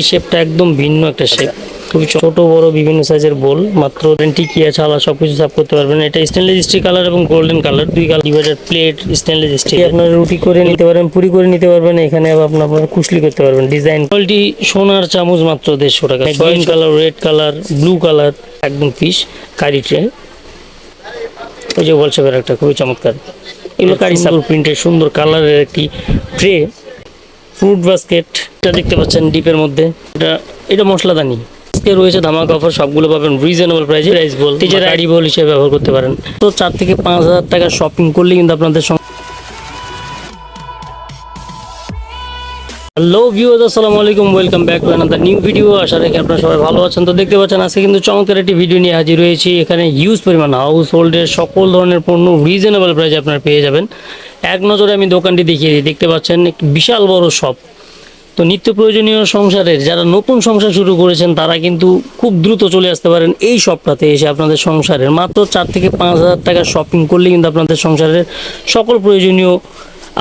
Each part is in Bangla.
এই শেপটা একদম ভিন্ন একটা শেপ খুবই ছোট বড় বিভিন্ন সাইজের বোল মাত্র টিকিয়া ছালা সবকিছু সাফ করতে পারবেন। এটা স্টেনলেস স্টিল কালার এবং গোল্ডেন কালার দুই colour divider plate stainless steel আপনারা রুটি করে নিতে পারেন পুরি করে নিতে পারবেন এখানে আপনার আপনারা কুশলি করতে পারবেন ডিজাইন কোয়ালিটি সোনার চামচ মাত্র দেড়শো টাকা। Green colour red colour blue colour একদম পিস কারি ট্রে ওই যে শেপের একটা খুবই চমৎকার। এগুলো কারি সাল প্রিন্টের সুন্দর কালারের একটি ট্রে ফ্রুট বাস্কেট এটা দেখতে পাচ্ছেন ডিপের মধ্যে। এটা এটা মশলাদানি। আজকে রয়েছে ধামাকা অফার সবগুলো পাবেন রিজনেবল প্রাইসে রাইস বল নিজের আইডি বল হিসেবে ব্যবহার করতে পারেন। তো চার থেকে পাঁচ হাজার টাকা শপিং করলে কিন্তু আপনাদের হ্যালো ভিউয়ার্স আসসালামু আলাইকুম welcome back to another new video আশা রাখি আপনারা সবাই ভালো আছেন। তো দেখতে পাচ্ছেন আজকে কিন্তু চমৎকার একটি ভিডিও নিয়ে হাজির হয়েছি। এখানে হিউজ পরিমাণ হাউস হোল্ডের সকল ধরনের পণ্য রিজনেবল প্রাইসে আপনারা পেয়ে যাবেন। এক নজরে আমি দোকানটি দেখিয়ে দিই। দেখতে পাচ্ছেন বিশাল বড় শপ। তো নিত্য প্রয়োজনীয় সংসারের যারা নতুন সংসার শুরু করেছেন, তারা কিন্তু খুব দ্রুত চলে আসতে পারেন এই শপটাতে এসে আপনাদের সংসারের। মাত্র চার থেকে পাঁচ হাজার টাকা শপিং করলে কিন্তু আপনাদের সংসারের সকল প্রয়োজনীয়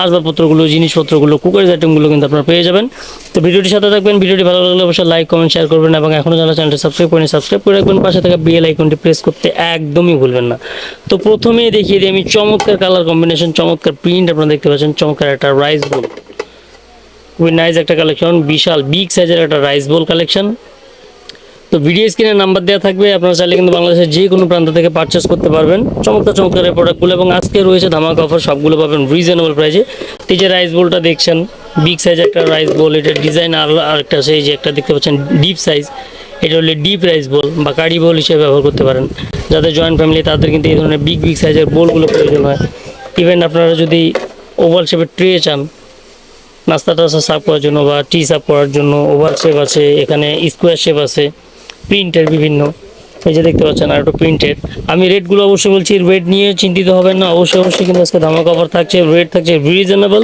আসবাবপত্রগুলো, জিনিসপত্রগুলো কুকারের আইটেমগুলো কিন্তু আপনারা পেয়ে যাবেন। তো ভিডিওটির সাথে থাকবেন, ভিডিওটি ভালো লাগলে অবশ্যই লাইক কমেন্ট শেয়ার করবেন এবং এখনও যারা চ্যানেলটি সাবস্ক্রাইব করেন সাবস্ক্রাইব করে রাখবেন। পাশে থাকা বেল আইকনটি প্রেস করতে একদমই ভুলবেন না। তো প্রথমেই দেখিয়ে দিই আমি চমৎকার কালার কম্বিনেশন চমৎকার প্রিন্ট আপনারা দেখতে পাচ্ছেন, চমৎকার একটা রাইস বোল খুবই নাইস একটা কালেকশন বিশাল বিগ সাইজের একটা রাইস বোল কালেকশন তো ভিডিও স্ক্রিনে নাম্বার দেওয়া থাকবে, আপনারা চাইলে কিন্তু বাংলাদেশের যে কোনো প্রান্ত থেকে পারচেস করতে পারবেন। চমৎকার চমৎকার প্রোডাক্টগুলো এবং আজকে রয়েছে ধামাকা অফার সবগুলো পাবেন রিজনেবল প্রাইসে এই যে রাইস বোলটা দেখছেন বিগ সাইজ একটা রাইস বোল এটার ডিজাইন আর আরেকটা সেই যে একটা দেখতে পাচ্ছেন ডিপ সাইজ এটা হলে ডিপ রাইস বোল বা কারি বোল হিসেবে ব্যবহার করতে পারেন। যাদের জয়েন্ট ফ্যামিলি তাদের কিন্তু এই ধরনের বিগ বিগ সাইজের বোলগুলো প্রয়োজন হয়। ইভেন আপনারা যদি ওভাল শেপের ট্রে চান নাস্তা টাস্তা সার্ভ করার জন্য বা টি সার্ভ করার জন্য ওভার শেপ আছে, এখানে স্কোয়ার শেপ আছে। প্রিন্টের বিভিন্ন। এই যে দেখতে পাচ্ছেন আর একটু প্রিন্টেড আমি রেটগুলো অবশ্যই বলছি, রেট নিয়ে চিন্তিত হবেন না, অবশ্যই অবশ্যই। কিন্তু আজকে ধামাকা অফার থাকছে, রেট থাকছে রিজনেবল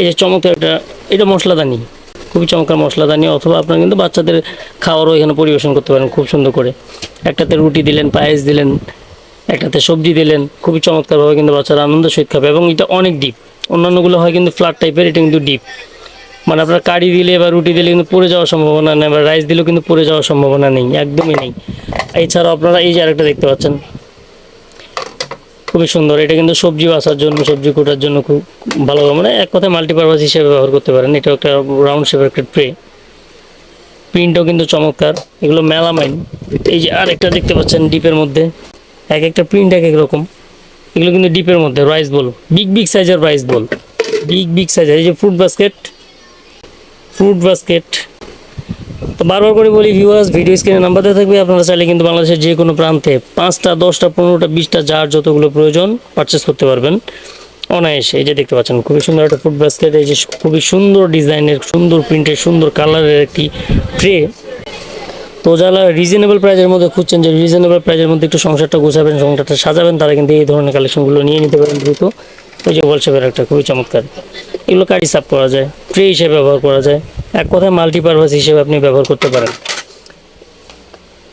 এই যে চমৎকার একটা, এটা মশলাদানি, খুবই চমৎকার মশলাদানি। অথবা আপনারা কিন্তু বাচ্চাদের খাওয়ারও এখানে পরিবেশন করতে পারেন খুব সুন্দর করে। একটাতে রুটি দিলেন, পায়েস দিলেন, একটাতে সবজি দিলেন, খুবই চমৎকারভাবে কিন্তু বাচ্চারা আনন্দ সহিত খাবে। এবং এটা অনেক ডিপ অন্যান্যগুলো হয় কিন্তু ফ্ল্যাট টাইপের এটা কিন্তু ডিপ মানে আপনার কারি দিলে বা রুটি দিলে কিন্তু পড়ে যাওয়ার সম্ভাবনা নেই, বা রাইস দিলেও কিন্তু পড়ে যাওয়ার সম্ভাবনা নেই, একদমই নেই। এছাড়াও আপনারা এই যে আরেকটা দেখতে পাচ্ছেন, খুবই সুন্দর। এটা কিন্তু সবজি বাসার জন্য, সবজি কোটার জন্য খুব ভালো মানে এক কথায় মাল্টিপারপাস হিসেবে ব্যবহার করতে পারেন। এটা একটা রাউন্ড শেপের একটা ট্রে প্রিন্টও কিন্তু চমৎকার, এগুলো মেলামাইন। এই যে আরেকটা দেখতে পাচ্ছেন ডিপের মধ্যে, এক একটা প্রিন্ট এক এক রকম। এগুলো কিন্তু ডিপের মধ্যে রাইস বল। বিগ বিগ সাইজের রাইস বল। বিগ বিগ সাইজের এই যে ফ্রুট বাস্কেট ফ্রুট বাস্কেট তো বারবার করে বলি ভিউয়ার্স ভিডিও স্ক্রিনে নাম্বার দেওয়া থাকবে। আপনারা চাইলে কিন্তু বাংলাদেশের যে কোনো প্রান্তে পাঁচটা, দশটা, পনেরোটা, বিশটা, যার যতগুলো প্রয়োজন পারচেস করতে পারবেন। অনায়াসে, এই যে দেখতে পাচ্ছেন, খুবই সুন্দর একটা ফুড বাস্কেট এই যে খুবই সুন্দর ডিজাইনের, সুন্দর প্রিন্টের সুন্দর কালারের একটি ট্রে তো যারা রিজনেবল প্রাইজের মধ্যে খুঁজছেন, যে রিজনেবল প্রাইজের মধ্যে একটু সংসারটা গোছাবেন, সংসারটা সাজাবেন, তারা কিন্তু এই ধরনের কালেকশনগুলো নিয়ে নিতে পারেন দ্রুত। ওই যে শেপের একটা, খুবই চমৎকার। এগুলো কারি সাফ করা যায়? ট্রে হিসেবে ব্যবহার করা যায়। এক কথায় মাল্টিপারপাস হিসেবে আপনি ব্যবহার করতে পারেন।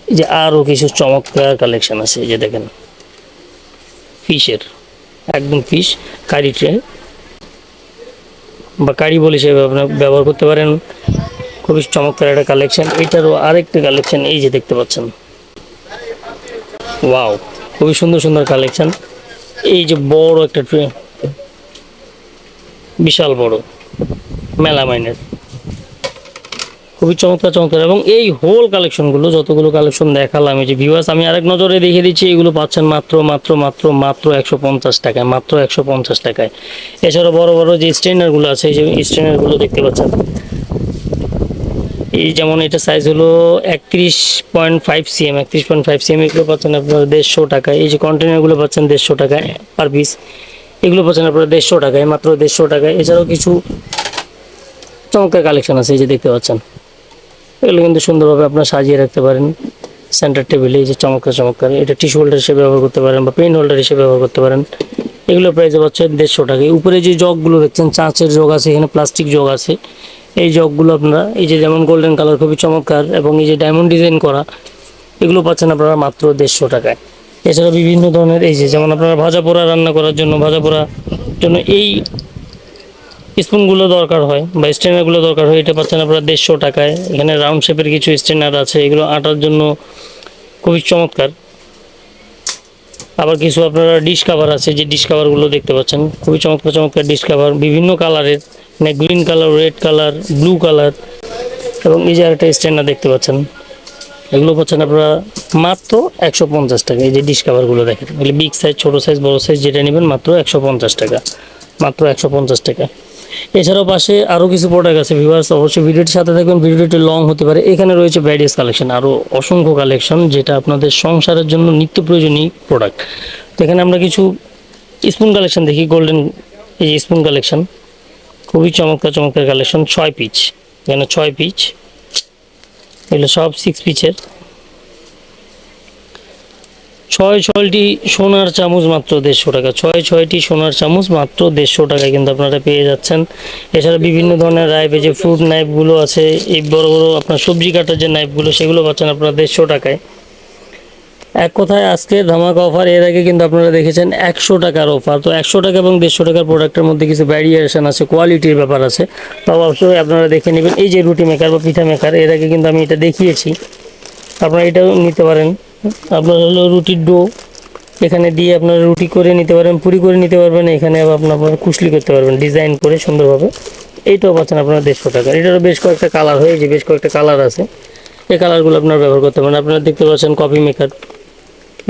এই যে আরও কিছু চমৎকার কালেকশন আছে, এই যে দেখেন। ফিশের একদম ফিশ কারি ট্রে বা কারি বল হিসেবে আপনার ব্যবহার করতে পারেন। খুবই চমৎকার একটা কালেকশন এটারও আরেকটা কালেকশন এই যে দেখতে পাচ্ছেন। ওয়াও খুবই সুন্দর সুন্দর কালেকশন এই যে বড় একটা ট্রে বিশাল বড় মেলামাইনের খুবই চমৎকার চমৎকার। এবং এই হোল কালেকশনগুলো যতগুলো কালেকশন দেখালাম, এই যে ভিউয়ার্স আমি আরেক নজরে দেখে দিচ্ছি, এগুলো পাচ্ছেন মাত্র মাত্র মাত্র মাত্র একশো পঞ্চাশ টাকায়, মাত্র একশো পঞ্চাশ টাকায়। এছাড়া বড় বড় যে স্ট্রেনারগুলো আছে, এই যে স্ট্রেনারগুলো দেখতে পাচ্ছেন। এই যেমন এটা সাইজ হলো একত্রিশ পয়েন্ট ফাইভ সিএম একত্রিশ পয়েন্ট ফাইভ সিএম এগুলো পাচ্ছেন আপনার দেড়শো টাকায়। এই যে কন্টেনারগুলো পাচ্ছেন দেড়শো টাকায় পার পিস এগুলো পাচ্ছেন আপনারা দেড়শো টাকায়, মাত্র দেড়শো টাকায়। এছাড়াও কিছু চমৎকার কালেকশন আছে, এই যে দেখতে পাচ্ছেন। এগুলো কিন্তু সুন্দরভাবে আপনারা সাজিয়ে রাখতে পারেন। সেন্টার টেবিলে এই যে চমৎকার চমৎকার। এটা টিস্যু হোল্ডার হিসেবে ব্যবহার করতে পারেন বা পেন হোল্ডার হিসেবে ব্যবহার করতে পারেন। এগুলো প্রাইসে পাচ্ছে দেড়শো টাকা উপরে যে জগগুলো দেখছেন, চাঁচের জগ আছে, এখানে প্লাস্টিক জগ আছে। এই জগগুলো আপনারা, এই যে যেমন গোল্ডেন কালার খুবই চমৎকার এবং এই যে ডায়মন্ড ডিজাইন করা, এগুলো পাচ্ছেন আপনারা মাত্র দেড়শো টাকায়। এছাড়া বিভিন্ন ধরনের এই যে যেমন আপনারা ভাজা পোড়া রান্না করার জন্য, ভাজা পোড়ার জন্য এই স্পুনগুলো দরকার হয় বা স্ট্রেনারগুলো দরকার হয়। এটা পাচ্ছেন আপনারা দেড়শো টাকায়। এখানে রাউন্ড শেপের কিছু স্ট্রেনার আছে। এগুলো আটার জন্য খুবই চমৎকার। আবার কিছু আপনারা ডিশ কাভার আছে, যে ডিশ কাভারগুলো দেখতে পাচ্ছেন। খুবই চমৎকার চমৎকার ডিশ কাভার বিভিন্ন কালারের মানে green colour red colour blue colour এবং এই যে একটা স্ট্যান্ডার দেখতে পাচ্ছেন। এগুলো পাচ্ছেন আপনারা মাত্র একশো পঞ্চাশ টাকা। এই যে ডিশ কাভারগুলো দেখেন, এগুলো বিগ সাইজ ছোটো সাইজ বড়ো সাইজ যেটা নেবেন মাত্র একশো পঞ্চাশ টাকা। মাত্র একশো পঞ্চাশ টাকা। এছাড়াও পাশে আরও কিছু প্রোডাক্ট আছে ভিভার্স অবশ্যই ভিডিওটির সাথে থাকবেন ভিডিওটি লং হতে পারে। এখানে রয়েছে ভ্যারিয়াস কালেকশন আরও অসংখ্য কালেকশন যেটা আপনাদের সংসারের জন্য নিত্য প্রয়োজনীয় প্রোডাক্ট তো এখানে আমরা কিছু স্পুন কালেকশন দেখি গোল্ডেন এই যে স্পুন কালেকশন খুবই চমৎকার চমৎকার কালেকশন ছয় পিচ এখানে ছয় পিচ এগুলো সব সিক্স পিচের ছয়, ছয়টি সোনার চামচ মাত্র দেড়শো টাকা। ছয়, ছয়টি সোনার চামচ মাত্র দেড়শো টাকায় কিন্তু আপনারা পেয়ে যাচ্ছেন। এছাড়া বিভিন্ন ধরনের রাইপ যে ফ্রুট নাইফগুলো আছে, এই বড় বড় আপনার সবজি কাটার যে নাইফগুলো সেগুলো পাচ্ছেন আপনারা দেড়শো টাকায়। এক কথায় আজকে ধামাকা অফার এর আগে কিন্তু আপনারা দেখেছেন একশো টাকার অফার তো একশো টাকা এবং দেড়শো টাকার প্রোডাক্টের মধ্যে কিছু ভ্যারিয়েশন আছে কোয়ালিটির ব্যাপার আছে। তো অবশ্যই আপনারা দেখে নেবেন। এই যে রুটি মেকার বা পিঠা মেকার এর আগে কিন্তু আমি এটা দেখিয়েছি। আপনারা এটাও নিতে পারেন। আপনার হলো রুটির ডো। এখানে দিয়ে আপনারা রুটি করে নিতে পারবেন, পুরি করে নিতে পারবেন, এখানে আপনার কুশলি করতে পারবেন, ডিজাইন করে সুন্দরভাবে। এইটাও পাচ্ছেন আপনারা দেড়শো টাকা। এটারও বেশ কয়েকটা কালার হয়ে যে বেশ কয়েকটা কালার আছে। এই কালারগুলো আপনারা ব্যবহার করতে পারেন। আপনারা দেখতে পাচ্ছেন কফি মেকার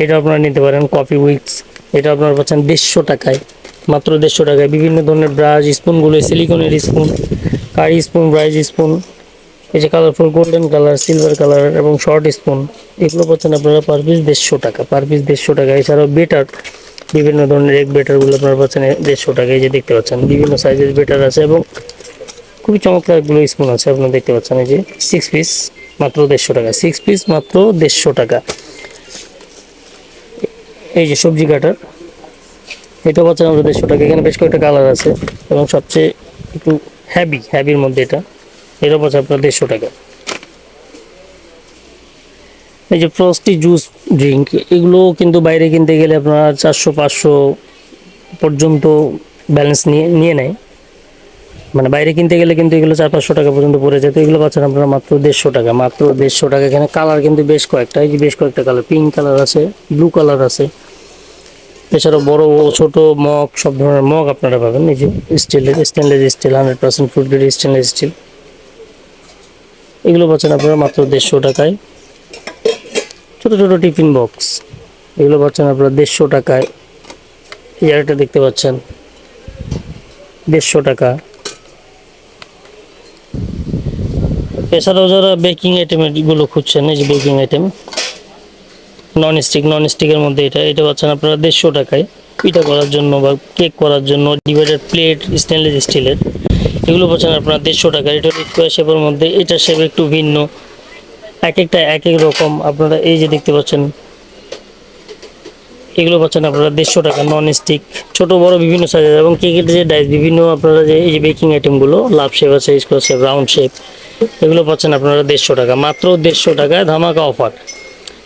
এটা আপনারা নিতে পারেন কফি উইক্স এটা আপনারা পাচ্ছেন দেড়শো টাকায়, মাত্র দেড়শো টাকায়। বিভিন্ন ধরনের ব্রাশ স্পুনগুলো সিলিকনের স্পুন কারি স্পুন ব্রাইজ স্পুন এই যে colourful golden colour silver colour এবং শর্ট স্পুন এগুলো পাচ্ছেন আপনারা পার পিস দেড়শো টাকা। পার পিস দেড়শো টাকা। এছাড়াও বেটার বিভিন্ন ধরনের এক বেটারগুলো আপনারা পাচ্ছেন দেড়শো টাকা। এই যে দেখতে পাচ্ছেন, বিভিন্ন সাইজের বেটার আছে এবং খুবই চমৎকার এগুলো স্পুন আছে, আপনারা দেখতে পাচ্ছেন। এই যে সিক্স পিস মাত্র দেড়শো টাকা। সিক্স পিস মাত্র দেড়শো টাকা। এই যে সবজি কাটার এটা পাচ্ছেন আমাদের দেড়শো টাকা। এখানে বেশ কয়েকটা কালার আছে এবং সবচেয়ে একটু হ্যাভি হ্যাভির মধ্যে এটা। এটা পাচ্ছে আপনার দেড়শো টাকা। এই যে ফ্রস্টি জুস ড্রিঙ্ক এগুলো কিন্তু বাইরে কিনতে গেলে আপনার চারশো, পাঁচশো পর্যন্ত ব্যালেন্স নিয়ে নিয়ে নেয়। মানে বাইরে কিনতে গেলে কিন্তু এগুলো চার, পাঁচশো টাকা পর্যন্ত পড়ে যায়। তো এগুলো পাচ্ছেন আপনারা মাত্র দেড়শো টাকা। মাত্র দেড়শো টাকা। এখানে কালার কিন্তু বেশ কয়েকটা। এই যে বেশ কয়েকটা কালার পিঙ্ক কালার আছে ব্লু কালার আছে। এছাড়াও বড় ও ছোট মগ, সব ধরনের মগ আপনারা পাবেন। এই যে স্টিলের stainless steel hundred percent food grade stainless steel এগুলো পাচ্ছেন আপনারা মাত্র দেড়শো টাকায়। ছোট ছোট টিফিন বক্স। এগুলো পাচ্ছেন আপনারা দেড়শো টাকায়। এই আরেকটা দেখতে পাচ্ছেন। দেড়শো টাকা। এছাড়াও যারা বেকিং আইটেমগুলো খুঁজছেন, এই যে baking item non stick non স্টিকের মধ্যে এটা এটা পাচ্ছেন আপনারা দেড়শো টাকায়। পিঠা করার জন্য বা কেক করার জন্য ডিভাইডার প্লেট স্টেনলেস স্টিলের এগুলো পাচ্ছেন আপনার দেড়শো টাকা। এটা স্কোয়ার শেপের মধ্যে। এটা শেপ একটু ভিন্ন। এক একটা এক এক রকম। আপনারা এই যে দেখতে পাচ্ছেন, এগুলো পাচ্ছেন আপনারা দেড়শো টাকা নন স্টিক ছোট, বড় বিভিন্ন সাইজের এবং কেকের যে ডাইস বিভিন্ন আপনারা যে এই যে বেকিং আইটেমগুলো লাভ শেপ আছে স্কোয়ার শেপ রাউন্ড শেপ এগুলো পাচ্ছেন আপনারা দেড়শো টাকা। মাত্র দেড়শো টাকায় ধামাকা অফার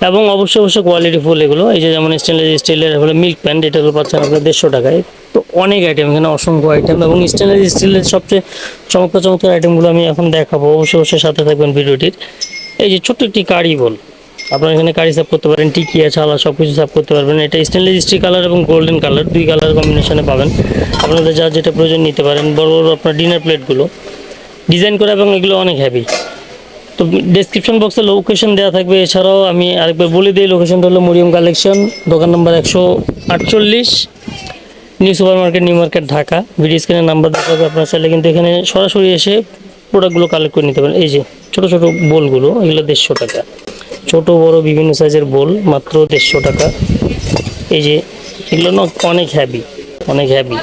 এবং অবশ্যই অবশ্যই কোয়ালিটি ফুল এগুলো, এই যে যেমন স্টেনলেস স্টিলের হলো মিল্ক প্যান্ট এটাগুলো পাচ্ছেন আপনার দেড়শো টাকায়। তো অনেক আইটেম এখানে, অসংখ্য আইটেম এবং স্টেনলেস স্টিলের সবচেয়ে চমৎকার চমৎকার আইটেমগুলো আমি এখন দেখাবো। অবশ্যই অবশ্যই সাথে থাকবেন ভিডিওটির। এই যে ছোট্ট একটি কারি বল, আপনারা এখানে কারি সাফ করতে পারেন, টিকিয়া, ছালা সব কিছু সাফ করতে পারবেন। এটা স্টেনলেস স্টিল কালার এবং গোল্ডেন কালার দুই কালার কম্বিনেশনে পাবেন। আপনাদের যা যেটা প্রয়োজন নিতে পারেন। বড় বড় আপনার ডিনার প্লেটগুলো ডিজাইন করা এবং এগুলো অনেক হ্যাভি তো ডেসক্রিপশন বক্সে লোকেশন দেওয়া থাকবে। এছাড়াও আমি আরেকবার বলে দিই লোকেশনটা হলো মরিয়ম কালেকশন দোকান নম্বর একশো আটচল্লিশ new super market new market Dhaka video স্ক্রিনের নাম্বার দেওয়া থাকবে আপনার চাইলে, কিন্তু এখানে সরাসরি এসে প্রোডাক্টগুলো কালেক্ট করে নিতে পারেন। এই যে ছোটো ছোটো বোলগুলো, এগুলো দেড়শো টাকা। ছোট, বড়, বিভিন্ন সাইজের বোল, মাত্র দেড়শো টাকা। এই যে, এগুলো না অনেক হ্যাভি অনেক হ্যাভি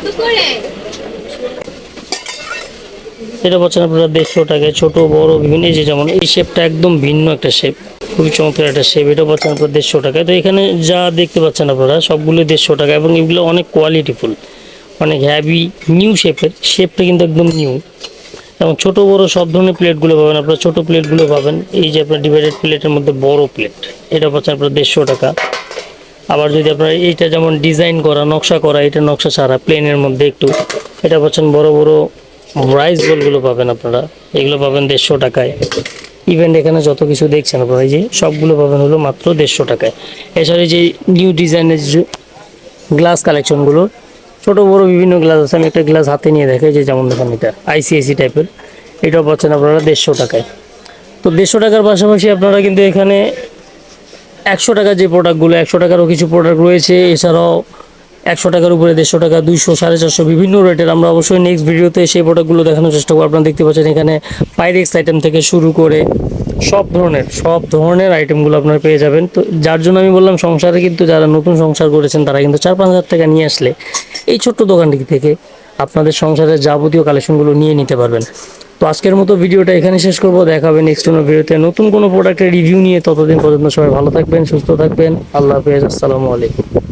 এটা পাচ্ছেন আপনারা দেড়শো টাকায়, ছোট, বড়, বিভিন্ন এই যে যেমন, এই শেপটা একদম ভিন্ন একটা শেপ খুবই চমৎকার একটা শেপ এটা পাচ্ছেন আপনারা দেড়শো টাকায়। তো এখানে যা দেখতে পাচ্ছেন আপনারা, সবগুলো দেড়শো টাকা এবং এগুলো অনেক কোয়ালিটিফুল অনেক হ্যাভি নিউ শেপের শেপটা কিন্তু একদম নিউ এবং ছোট, বড় সব ধরনের প্লেটগুলো পাবেন আপনারা, ছোট প্লেটগুলো পাবেন, এই যে আপনার ডিভাইডেড প্লেটের মধ্যে বড় প্লেট এটা পাচ্ছেন আপনার দেড়শো টাকা। আবার যদি আপনার এইটা যেমন ডিজাইন করা, নকশা করা, এটা নকশা ছাড়া প্লেনের মধ্যে একটু, এটা পাচ্ছেন বড় বড় রাইস বলগুলো পাবেন আপনারা। এগুলো পাবেন দেড়শো টাকায়। ইভেন্ট এখানে যত কিছু দেখছেন আপনারা, এই যে সবগুলো পাবেন হলো মাত্র দেড়শো টাকায়। এছাড়া যে নিউ ডিজাইনের গ্লাস কালেকশনগুলো ছোট বড় বিভিন্ন গ্লাস আছে। আমি একটা গ্লাস হাতে নিয়ে দেখাই, যে যেমন দেখেন এটা আইসিআইসি টাইপের এটাও পাচ্ছেন আপনারা দেড়শো টাকায়। তো দেড়শো টাকার পাশাপাশি আপনারা কিন্তু এখানে একশো টাকার যে প্রোডাক্টগুলো একশো টাকারও কিছু প্রোডাক্ট রয়েছে। এছাড়াও একশো টাকার উপরে দেড়শো টাকা, দুইশো, সাড়ে চারশো, বিভিন্ন রেটের। আমরা অবশ্যই নেক্সট ভিডিওতে সেই প্রোডাক্টগুলো দেখানোর চেষ্টা করব। আপনারা দেখতে পাচ্ছেন এখানে পাইরেক্স আইটেম থেকে শুরু করে সব ধরনের সব ধরনের আইটেমগুলো আপনারা পেয়ে যাবেন। তো যার জন্য আমি বললাম, সংসারে কিন্তু যারা নতুন সংসার করেছেন, তারা কিন্তু চার পাঁচ হাজার টাকা নিয়ে আসলে এই ছোট্ট দোকানটি থেকে আপনাদের সংসারের যাবতীয় কালেকশনগুলো নিয়ে নিতে পারবেন। তো আজকের মতো ভিডিওটা এখানে শেষ করব। দেখা হবে নেক্সট কোনো ভিডিওতে নতুন কোনো প্রোডাক্টের রিভিউ নিয়ে ততদিন পর্যন্ত সবাই ভালো থাকবেন, সুস্থ থাকবেন। আল্লাহ হাফেজ। আসসালামু আলাইকুম।